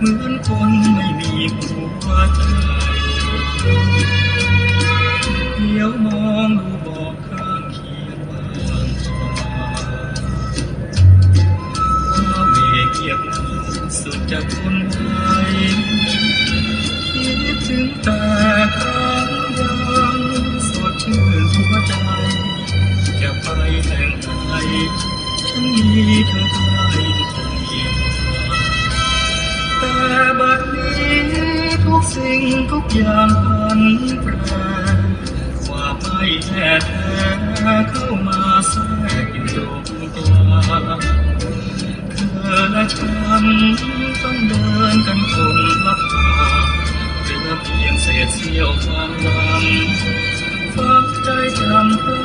เหมือนคนไม่มีหัวใจเดี๋ยวมองดูบอกข้างเคียงบางตาเมเกียบสุดจะคนไทยคิดถึงแต่ครั้งยังสดชื่นหัวใจ จะไปแต่งไทยฉันมีเธอ สิ่งทุกอย่างพันแปรความไม่แน่แท้เข้ามาแทรกอยู่ตรงกลางเธอและฉันต้องเดินกันคนละทางเหลือเพียงเศษเสี้ยวความหวังฝักใจจำพร่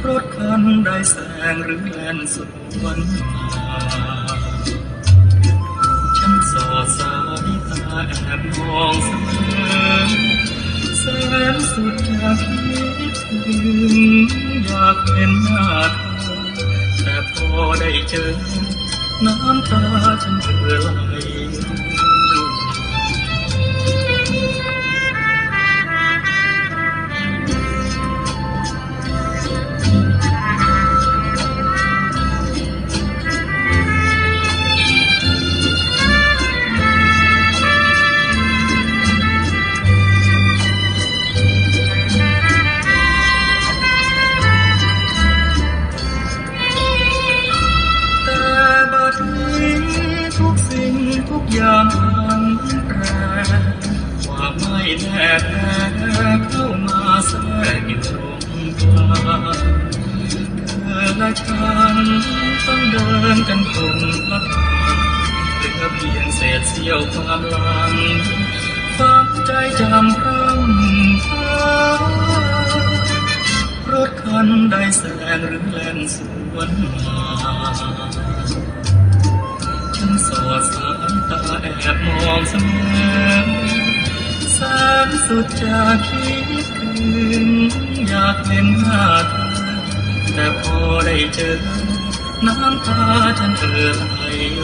ำรถคันได้แสงหรือแล่นสุวันมา อบมองเสมอแสนสุดจะคิดถึงอยากเห็นหน้าเธอแต่พอได้เจอ น้ำตาฉันเอ่อไหล ยางพันแรความไม่แน่แท้เข้ามาแทรกอยู่ตรงกลางเธอและฉันต้องเดินกันคนละทางเหลือเพียงเศษเสี้ยวความหลังฝังใจจำพร่ำพารถคันใดแสงหรือแล่นสวนมา ตาแอบมองเสมอแสนสุดจะคิดถึงอยากเห็นหน้าเธอแต่พอได้เจอน้ำตาฉันเอ่อไหลอย